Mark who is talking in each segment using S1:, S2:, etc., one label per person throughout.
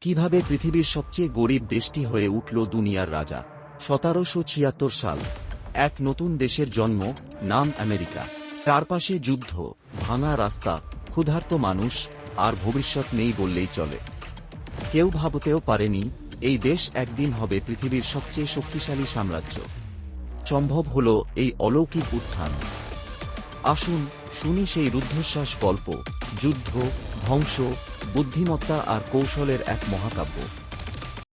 S1: কীভাবে পৃথিবীর সবচেয়ে গরিব দেশটি হয়ে উঠল দুনিয়ার রাজা? সতেরোশো ছিয়াত্তর সাল। এক নতুন দেশের জন্ম, নাম আমেরিকা। চারপাশে যুদ্ধ, ভাঙা রাস্তা, ক্ষুধার্ত মানুষ, আর ভবিষ্যৎ নেই বললেই চলে। কেউ ভাবতেও পারেনি, এই দেশ একদিন হবে পৃথিবীর সবচেয়ে শক্তিশালী সাম্রাজ্য। সম্ভব হল এই অলৌকিক উত্থান। আসুন শুনি সেই রুদ্ধশ্বাস গল্প, যুদ্ধ, ধ্বংস বুদ্ধিমত্তা আর কৌশলের এক মহাকাব্য।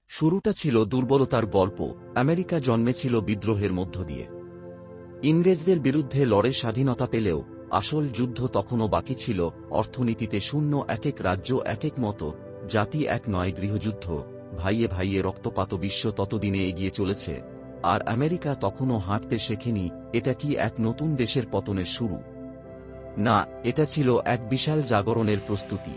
S1: শুরুটা ছিল দুর্বলতার গল্প, আমেরিকা জন্মেছিল বিদ্রোহের মধ্য দিয়ে। ইংরেজদের বিরুদ্ধে লড়ে স্বাধীনতা পেলেও, আসল যুদ্ধ তখনও বাকি ছিল, অর্থনীতিতে শূন্য এক এক রাজ্য এক এক মতো, জাতি এক নয়, গৃহযুদ্ধ, ভাইয়ে ভাইয়ে রক্তপাত বিশ্ব ততদিনে এগিয়ে চলেছে, আর আমেরিকা তখনও হাঁটতে শেখেনি, এটা কি এক নতুন দেশের পতনের শুরু? না, এটা ছিল এক বিশাল জাগরণের প্রস্তুতি।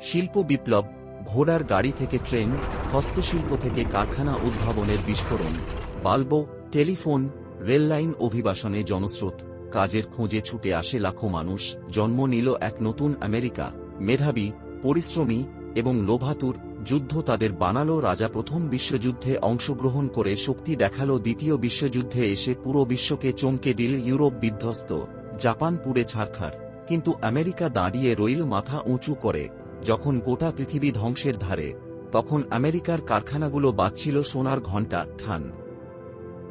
S1: শিল্প বিপ্লব, ঘোড়ার গাড়ি থেকে ট্রেন, হস্তশিল্প থেকে কারখানা উদ্ভাবনের বিস্ফোরণ, বাল্ব, টেলিফোন, রেললাইন অভিবাসনে জনস্রোত, কাজের খোঁজে ছুটে আসে লাখো মানুষ, জন্ম নিল এক নতুন আমেরিকা, মেধাবী, পরিশ্রমী এবং লোভাতুর, যুদ্ধ তাদের বানালো রাজা প্রথম বিশ্বযুদ্ধে অংশগ্রহণ করে শক্তি দেখাল দ্বিতীয় বিশ্বযুদ্ধে এসে পুরো বিশ্বকে চমকে দিল ইউরোপ বিধ্বস্ত, জাপান পুড়ে ছারখার, কিন্তু আমেরিকা দাঁড়িয়ে রইল মাথা উঁচু করে। যখন গোটা পৃথিবী ধ্বংসের ধারে, তখন আমেরিকার কারখানাগুলো বাঁচছিল সোনার ঘণ্টা থান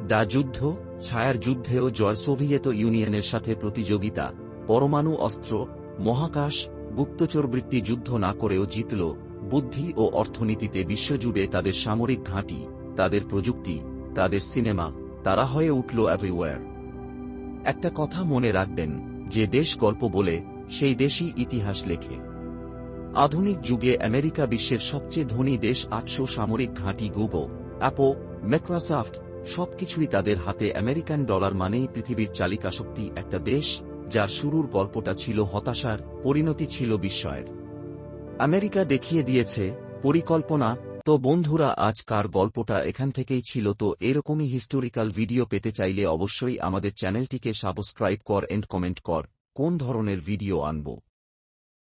S1: ডা যুদ্ধ, ছায়ার যুদ্ধেও জয় সোভিয়েত ইউনিয়নের সাথে প্রতিযোগিতা, পরমাণু অস্ত্র, মহাকাশ, গুপ্তচরবৃত্তি যুদ্ধ না করেও জিতল, বুদ্ধি ও অর্থনীতিতে বিশ্বজুড়ে তাদের সামরিক ঘাঁটি, তাদের প্রযুক্তি, তাদের সিনেমা, তারা হয়ে উঠল এভরিওয়্যার একটা কথা মনে রাখবেন, যে দেশ গল্প বলে, সেই দেশই ইতিহাস লেখে। আধুনিক যুগে আমেরিকা বিশ্বের সবচেয়ে ধনী দেশ আটশো সামরিক ঘাঁটি গুগো অ্যাপো মাইক্রোসফট সবকিছুই তাদের হাতে আমেরিকান ডলার মানেই পৃথিবীর চালিকা শক্তি একটা দেশ, যার শুরুর গল্পটা ছিল হতাশার, পরিণতি ছিল বিস্ময়ের। আমেরিকা দেখিয়ে দিয়েছে, পরিকল্পনা, তো বন্ধুরা আজকার গল্পটা এখান থেকেই ছিল, তো এরকমই হিস্টোরিক্যাল ভিডিও পেতে চাইলে অবশ্যই আমাদের চ্যানেলটিকে সাবস্ক্রাইব কর এন্ড কমেন্ট কর, কোন ধরনের ভিডিও আনব?